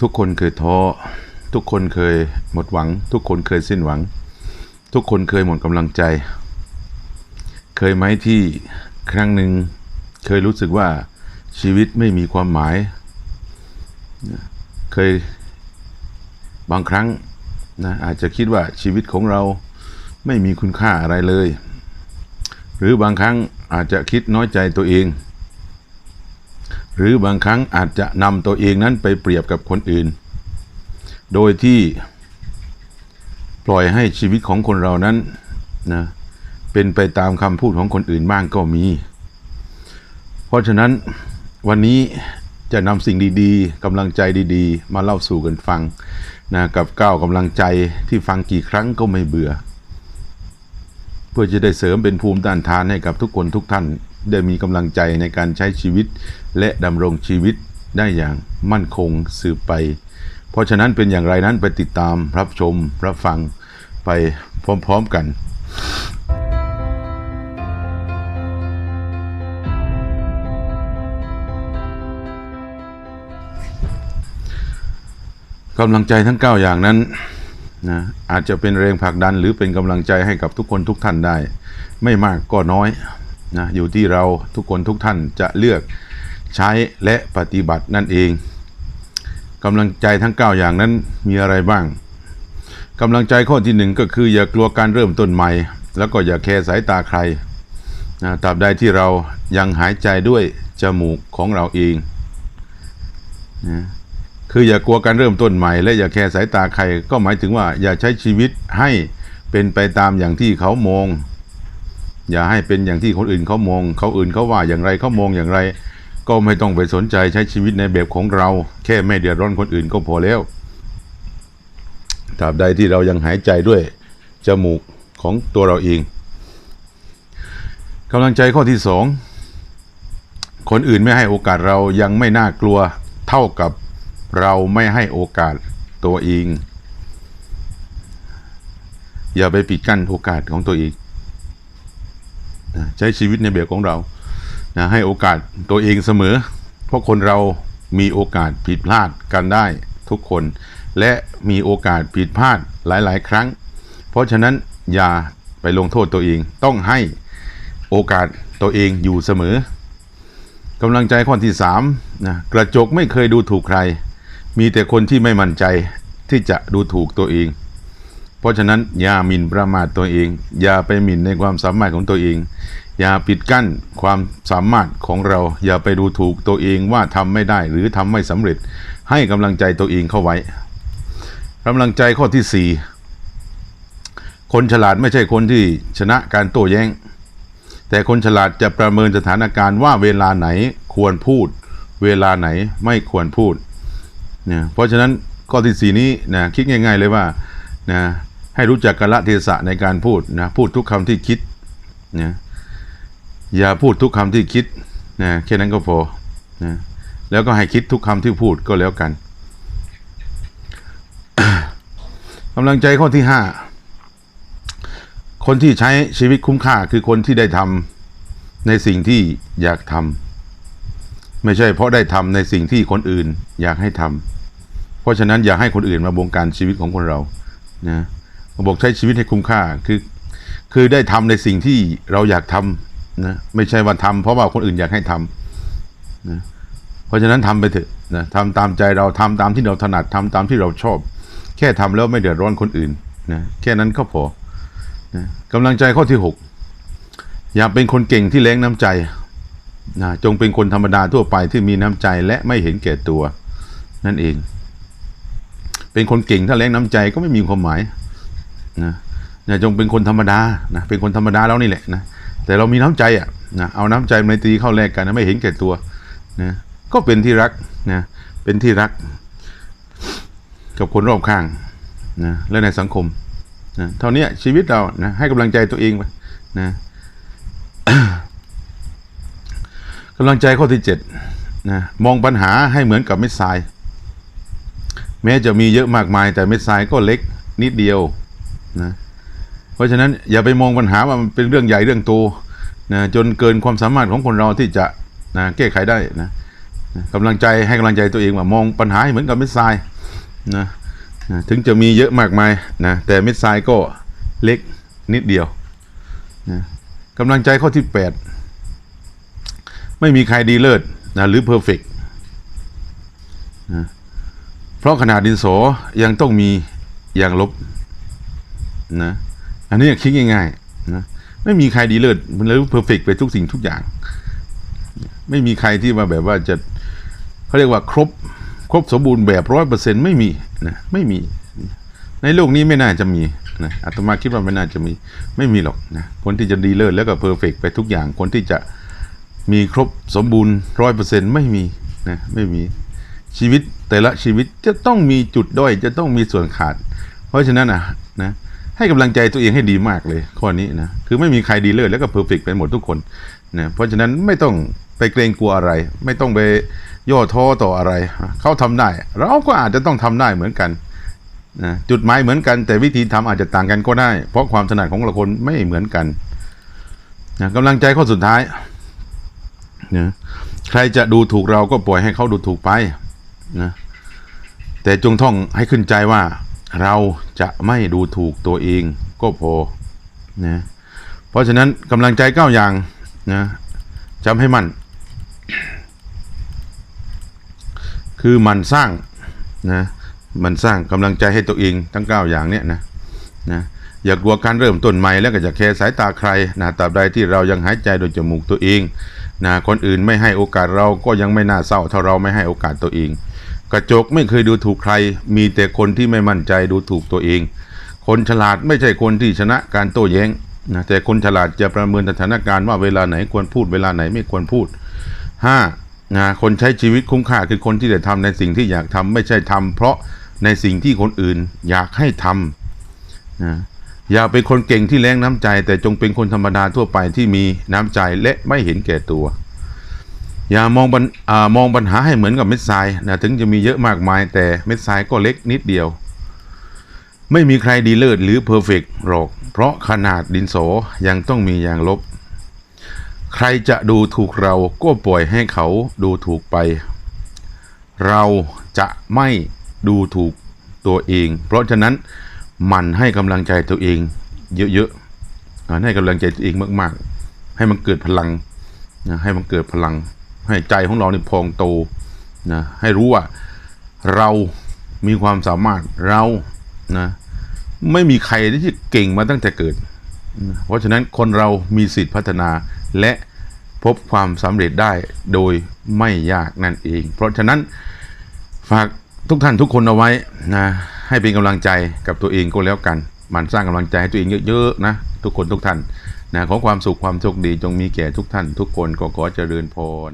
ทุกคนเคยท้อ ทุกคนเคยหมดหวัง ทุกคนเคยสิ้นหวัง ทุกคนเคยหมดกำลังใจ เคยไหมที่ครั้งหนึ่งเคยรู้สึกว่าชีวิตไม่มีความหมาย เคยบางครั้งนะอาจจะคิดว่าชีวิตของเราไม่มีคุณค่าอะไรเลย หรือบางครั้งอาจจะคิดน้อยใจตัวเอง หรือบางครั้งอาจจะนำตัวเองนั้นไปเปรียบกับคนอื่น โดยที่ปล่อยให้ชีวิตของคนเรานั้นนะเป็นไปตามคำพูดของคนอื่นบ้างก็มี เพราะฉะนั้นวันนี้จะนำสิ่งดีๆกำลังใจดีๆ มาเล่าสู่กันฟังนะกับก้าวกำลังใจที่ฟังกี่ครั้งก็ไม่เบื่อ เพื่อจะได้เสริมเป็นภูมิต้านทานให้กับทุกคนทุกท่านได้มีกำลังใจในการใช้ชีวิต และดำรงชีวิตได้อย่างมั่นคงสืบไป เพราะฉะนั้นเป็นอย่างไรนั้นไปติดตามรับชมรับฟังไปพร้อมๆกันกำลังใจทั้ง 9 อย่างนั้นนะอาจจะเป็นแรงผลักดันหรือเป็นกำลังใจให้กับทุกคนทุกท่านได้ ไม่มากก็น้อยนะอยู่ที่เราทุกคนทุกท่านจะเลือก ใช้และปฏิบัตินั่นเองกำลังใจทั้ง 9 อย่างนั้นมีอะไรบ้างกำลังใจข้อที่หนึ่งก็คืออย่ากลัวการเริ่มต้นใหม่ แล้วก็อย่าแคร์สายตาใครนะตราบใดที่เรายังหายใจด้วยจมูกของเราเองนะคืออย่ากลัวการเริ่มต้นใหม่ และอย่าแคร์สายตาใคร ก็หมายถึงว่าอย่าใช้ชีวิตให้เป็นไปตามอย่างที่เขามอง อย่าให้เป็นอย่างที่คนอื่นเขามอง เขาอื่นเขาว่าอย่างไรเขามองอย่างไร ก็ไม่ต้องไปสนใจใช้ชีวิตในแบบของเรา แค่ไม่เดือดร้อนคนอื่นก็พอแล้วตราบใดที่เรายังหายใจด้วยจมูกของตัวเราเองกำลังใจข้อที่สองคนอื่นไม่ให้โอกาสเรายังไม่น่ากลัวเท่ากับเราไม่ให้โอกาสตัวเอง อย่าไปปิดกั้นโอกาสของตัวเองใช้ชีวิตในแบบของเรา นะให้โอกาสตัวเองเสมอ เพราะคนเรามีโอกาสผิดพลาดกันได้ทุกคน และมีโอกาสผิดพลาดหลาย ๆ ครั้ง เพราะฉะนั้นอย่าไปลงโทษตัวเองต้องให้โอกาสตัวเองอยู่เสมอกำลังใจข้อที่สามนะกระจกไม่เคยดูถูกใคร มีแต่คนที่ไม่มั่นใจที่จะดูถูกตัวเอง เพราะฉะนั้นอย่าหมิ่นประมาทตัวเอง อย่าไปหมิ่นในความสามารถของตัวเอง อย่าปิดกั้นความสามารถของเรา อย่าไปดูถูกตัวเองว่าทำไม่ได้หรือทำไม่สำเร็จ ให้กำลังใจตัวเองเข้าไว้กำลังใจข้อที่สี่คนฉลาดไม่ใช่คนที่ชนะการโต้แย้ง แต่คนฉลาดจะประเมินสถานการณ์ว่าเวลาไหนควรพูด เวลาไหนไม่ควรพูดเนี่ยเพราะฉะนั้นข้อที่สี่นี้นะคิดง่าย ๆเลยว่านะให้รู้จักกาลเทศะในการพูดนะพูดทุกคำที่คิดนะ อย่าพูดทุกคำที่คิดนะแค่นั้นก็พอนะแล้วก็ให้คิดทุกคำที่พูดก็แล้วกันกำลังใจข้อที่ห้าคนที่ใช้ชีวิตคุ้มค่าคือคนที่ได้ทำในสิ่งที่อยากทำไม่ใช่เพราะได้ทำในสิ่งที่คนอื่นอยากให้ทำเพราะฉะนั้นอย่าให้คนอื่นมาบงการชีวิตของคนเรานะบอกใช้ชีวิตให้คุ้มค่าคือคือได้ทำในสิ่งที่เราอยากทำ นะไม่ใช่ว่าทำเพราะว่าคนอื่นอยากให้ทำนะเพราะฉะนั้นทำไปเถอะนะทำตามใจเราทำตามที่เราถนัดทำตามที่เราชอบ แค่ทำแล้วไม่เดือดร้อนคนอื่นนะแค่นั้นก็พอนะกำลังใจข้อที่ 6 อย่าเป็นคนเก่งที่แรงน้ำใจนะจงเป็นคนธรรมดาทั่วไปที่มีน้ำใจและไม่เห็นแก่ตัว นั่นเอง เป็นคนเก่งถ้าแรงน้ำใจก็ไม่มีความหมายนะนะจงเป็นคนธรรมดานะเป็นคนธรรมดาแล้วนี่แหละนะ แต่เรามีน้ำใจอะนะเอาน้ำใจในตรีเข้าแลกกันนะไม่เห็นแก่ตัวนะก็เป็นที่รักนะเป็นที่รัก กับคนรอบข้างนะและในสังคมนะเท่านี้ชีวิตเรานะให้กำลังใจตัวเองไปนะกำลังใจข้อที่เจ็ดนะมองปัญหาให้เหมือนกับเม็ดทราย แม้จะมีเยอะมากมายแต่เม็ดทรายก็เล็กนิดเดียวนะ เพราะฉะนั้นอย่าไปมองปัญหาว่ามันเป็นเรื่องใหญ่เรื่องโตนะจนเกินความสามารถของคนเราที่จะนะแก้ไขได้นะกำลังใจให้กำลังใจตัวเองว่ามองปัญหาเหมือนกับเม็ดทรายนะนะถึงจะมีเยอะมากมายนะแต่เม็ดทรายก็เล็กนิดเดียวนะกำลังใจข้อที่ 8 ไม่มีใครดีเลิศนะหรือเพอร์เฟกนะเพราะขนาดดินโสยังต้องมีอย่างลบนะ อันนี้คิดง่ายๆนะไม่มีใครดีเลิศหรือเพอร์เฟกไปทุกสิ่งทุกอย่าง ไม่มีใครที่มาแบบว่าจะเขาเรียกว่าครบครบสมบูรณ์แบบร้อยเปอร์เซ็นต์ไม่มีนะไม่มี ในโลกนี้ไม่น่าจะมีนะอาตมาคิดว่าไม่น่าจะมีไม่มีหรอกนะคนที่จะดีเลิศแล้วก็เพอร์เฟกไปทุกอย่างคนที่จะมีครบสมบูรณ์ร้อยเปอร์เซ็นต์ไม่มีนะไม่มีชีวิตแต่ละชีวิตจะต้องมีจุดด้อยจะต้องมีส่วนขาด เพราะฉะนั้นนะนะ ให้กำลังใจตัวเองให้ดีมากเลย ข้อนี้นะคือไม่มีใครดีเลิศแล้วก็เพอร์เฟกไปหมดทุกคนนะเพราะฉะนั้นไม่ต้องไปเกรงกลัวอะไร ไม่ต้องไปย่อท้อต่ออะไร เขาทำได้ เราก็อาจจะต้องทำได้เหมือนกันนะจุดหมายเหมือนกัน แต่วิธีทำอาจจะต่างกันก็ได้ เพราะความถนัดของแต่ละคนไม่เหมือนกันนะกำลังใจข้อสุดท้ายนะใครจะดูถูกเราก็ปล่อยให้เขาดูถูกไปนะแต่จงท่องให้ขึ้นใจว่า เราจะไม่ดูถูกตัวเองก็พอนะเพราะฉะนั้นกำลังใจเก้าอย่างนะจำให้มัน คือมันสร้างนะมันสร้างกำลังใจให้ตัวเองทั้ง 9 อย่างเนี้ยนะนะอย่ากลัวการเริ่มต้นใหม่แล้วก็จะแคร์สายตาใครนะตราบใดที่เรายังหายใจโดยจมูกตัวเองนะคนอื่นไม่ให้โอกาสเราก็ยังไม่น่าเศร้าเท่าเราไม่ให้โอกาสตัวเอง กระจกไม่เคยดูถูกใคร มีแต่คนที่ไม่มั่นใจดูถูกตัวเอง คนฉลาดไม่ใช่คนที่ชนะการโต้แย้งนะแต่คนฉลาดจะประเมินสถานการณ์ว่าเวลาไหนควรพูดเวลาไหนไม่ควรพูด 5. นะคนใช้ชีวิตคุ้มค่าคือคนที่ได้ทำในสิ่งที่อยากทำไม่ใช่ทำเพราะในสิ่งที่คนอื่นอยากให้ทำนะอย่าเป็นคนเก่งที่แรงน้ำใจ แต่จงเป็นคนธรรมดาทั่วไปที่มีน้ำใจและไม่เห็นแก่ตัว อย่ามองปัญอมองปัญหาให้เหมือนกับเม็ดทรายนะถึงจะมีเยอะมากมายแต่เม็ดทรายก็เล็กนิดเดียว ไม่มีใครดีเลิศหรือเพอร์เฟกต์หรอก เพราะขนาดดินโสยังต้องมีอย่างลบ ใครจะดูถูกเราก็ปล่อยให้เขาดูถูกไป เราจะไม่ดูถูกตัวเอง เพราะฉะนั้นหมันให้กำลังใจตัวเอง เยอะๆให้กำลังใจตัวเองมาก ๆ ให้มันเกิดพลังนะให้มันเกิดพลัง ให้ใจของเราเนี่ยพองโตนะให้รู้ว่าเรามีความสามารถเรานะไม่มีใครที่จะเก่งมาตั้งแต่เกิด เพราะฉะนั้นคนเรามีสิทธิพัฒนาและพบความสำเร็จได้โดยไม่ยากนั่นเอง เพราะฉะนั้นฝากทุกท่านทุกคนเอาไว้นะให้เป็นกำลังใจกับตัวเองก็แล้วกันมันสร้างกำลังใจให้ตัวเองเยอะๆนะทุกคนทุกท่านนะขอความสุขความโชคดีจงมีแก่ทุกท่าน ทุกคนก็ขอเจริญพร